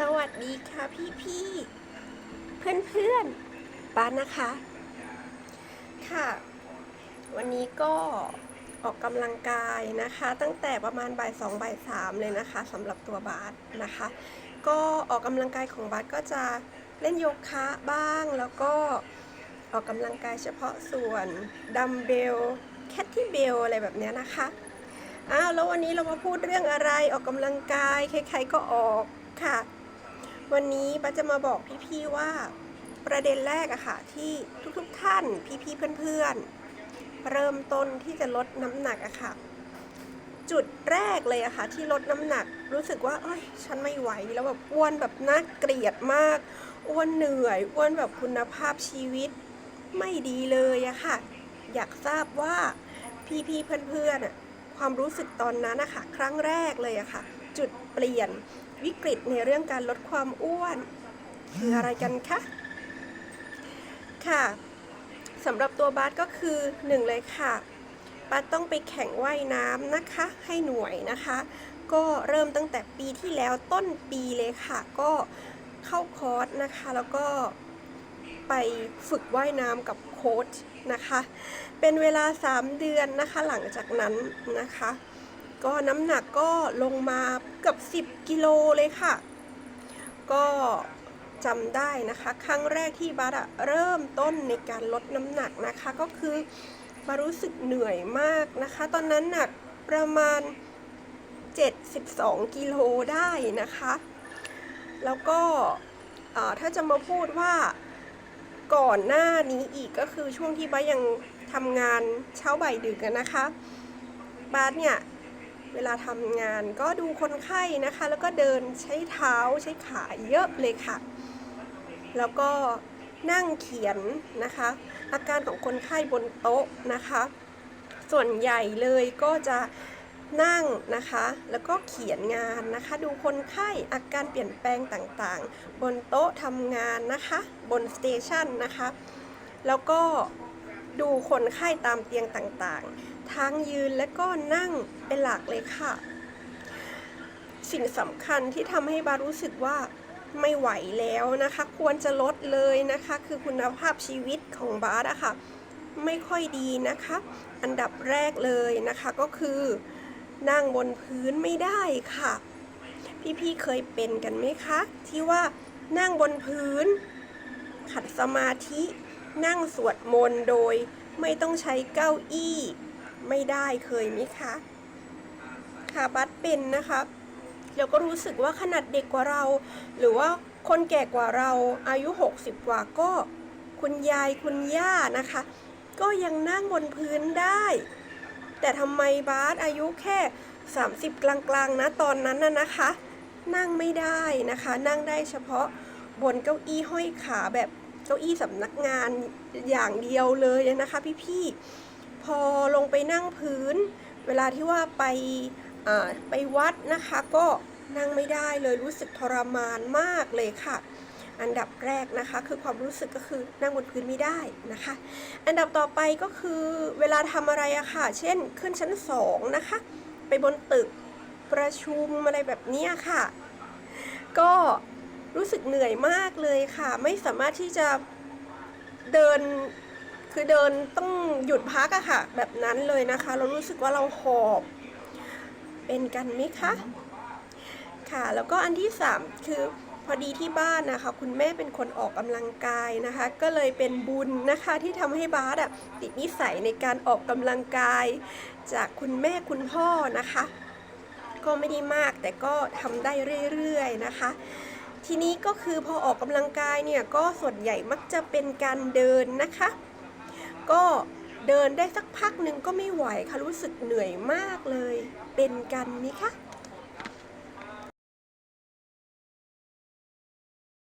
สวัสดีค่ะพี่พี่เพื่อนเพื่อนๆบ้านนะคะ ค่ะ วันนี้ก็ออกกำลังกายนะคะ ตั้งแต่ประมาณบ่ายสองบ่ายสามเลยนะคะสำหรับตัวบาสนะคะ ก็ออกกำลังกายของบาสก็จะเล่นโยคะบ้างแล้วก็ออกกำลังกายเฉพาะส่วนดัมเบลแคทที่เบลอะไรแบบนี้นะคะอ้าวแล้ววันนี้เรามาพูดเรื่องอะไรออกกำลังกายใครๆก็ออกค่ะ วันนี้ป้าจะมาบอกพี่ๆว่าประเด็นแรกอะค่ะที่ทุกๆท่านพี่ๆเพื่อนๆ เริ่มต้นที่จะลดน้ำหนักอะค่ะ จุดแรกเลยอะค่ะที่ลดน้ำหนักรู้สึกว่าเอ้ยฉันไม่ไหวแล้วแบบอ้วนแบบน่าเกลียดมากอ้วนเหนื่อยอ้วนแบบคุณภาพชีวิตไม่ดีเลยอะค่ะ อยากทราบว่าพี่ๆเพื่อนๆอะความรู้สึกตอนนั้นนะคะครั้งแรกเลยอะค่ะ จุดเปลี่ยน วิกฤตในเรื่องการลดความอ้วน คืออะไรกันคะค่ะสำหรับตัวบาสก็คือหนึ่งเลยค่ะบาสต้องไปแข่งว่ายน้ำนะคะ ให้หน่วยนะคะ ก็เริ่มตั้งแต่ปีที่แล้วต้นปีเลยค่ะ ก็เข้าคอร์สนะคะ แล้วก็ไปฝึกว่ายน้ำกับโค้ชนะคะ เป็นเวลา 3 เดือนนะคะ หลังจากนั้นนะคะ ก็น้ำหนักก็ลงมาเกือบ 10 กิโลเลยค่ะ ก็จำได้นะคะ ครั้งแรกที่บัสอะเริ่มต้นในการลดน้ำหนักนะคะ ก็คือบารู้สึกเหนื่อยมากนะคะ ตอนนั้นหนักประมาณ 72 กิโลได้นะคะ แล้วก็ถ้าจะมาพูดว่าก่อนหน้านี้อีกก็คือช่วงที่บ้ายังทำงานเช้าบ่ายดึกอะนะคะบ้าสเนี่ย เวลาทำงานก็ดูคนไข้นะคะ แล้วก็เดินใช้เท้าใช้ขาเยอะเลยค่ะ แล้วก็นั่งเขียนนะคะ อาการของคนไข้บนโต๊ะนะคะ ส่วนใหญ่เลยก็จะนั่งนะคะ แล้วก็เขียนงานนะคะ ดูคนไข้อาการเปลี่ยนแปลงต่างๆ บนโต๊ะทำงานนะคะ บนสเตชันนะคะ แล้วก็ ดูคนไข้ตามเตียงต่างๆ ทั้งยืนและก็นั่งเป็นหลักเลยค่ะ สิ่งสำคัญที่ทำให้บารู้สึกว่าไม่ไหวแล้วนะคะ ควรจะลดเลยนะคะ คือคุณภาพชีวิตของบาสอะค่ะไม่ค่อยดีนะคะ อันดับแรกเลยนะคะก็คือนั่งบนพื้นไม่ได้ค่ะ พี่ๆเคยเป็นกันไหมคะ ที่ว่านั่งบนพื้นขัดสมาธิ นั่งสวดมนต์โดยไม่ต้องใช้เก้าอี้ ไม่ได้เคยไหมคะ ค่ะบัสเป็นนะคะแล้วก็รู้สึกว่าขนาดเด็กกว่าเรา หรือว่าคนแก่กว่าเราอายุ 60 กว่าก็ คุณยายคุณย่านะคะ ก็ยังนั่งบนพื้นได้ แต่ทำไมบาสอายุแค่ 30 กลางๆนะตอนนั้นน่ะนะคะ นั่งไม่ได้นะคะ นั่งได้เฉพาะบนเก้าอี้ห้อยขาแบบ เก้าอี้สำนักงานอย่างเดียวเลยนะคะพี่ๆ พอลงไปนั่งพื้น เวลาที่ว่าไปไปวัดนะคะก็นั่งไม่ได้เลยรู้สึกทรมานมากเลยค่ะ อันดับแรกนะคะคือความรู้สึกก็คือนั่งบนพื้นไม่ได้นะคะ อันดับต่อไปก็คือเวลาทำอะไรอะค่ะ เช่นขึ้นชั้นสองนะคะ ไปบนตึกประชุมอะไรแบบนี้ค่ะ ก็ รู้สึกเหนื่อยมากเลยค่ะ ไม่สามารถที่จะเดินคือเดินต้องหยุดพักอะค่ะ แบบนั้นเลยนะคะ เรารู้สึกว่าเราหอบเป็นกันไหมคะค่ะ แล้วก็อันที่ 3 คือพอดีที่บ้านนะคะ คุณแม่เป็นคนออกกำลังกายนะคะ ก็เลยเป็นบุญนะคะที่ทำให้บาสอะติดนิสัยในการออกกำลังกาย จากคุณแม่คุณพ่อนะคะ ก็ไม่ได้มากแต่ก็ทำได้เรื่อยๆนะคะ ทีนี้ก็คือพอออกกำลังกายเนี่ยก็ส่วนใหญ่มักจะเป็นการเดินนะคะ ก็เดินได้สักพักหนึ่งก็ไม่ไหวค่ะรู้สึกเหนื่อยมากเลย เป็นกันไหมคะ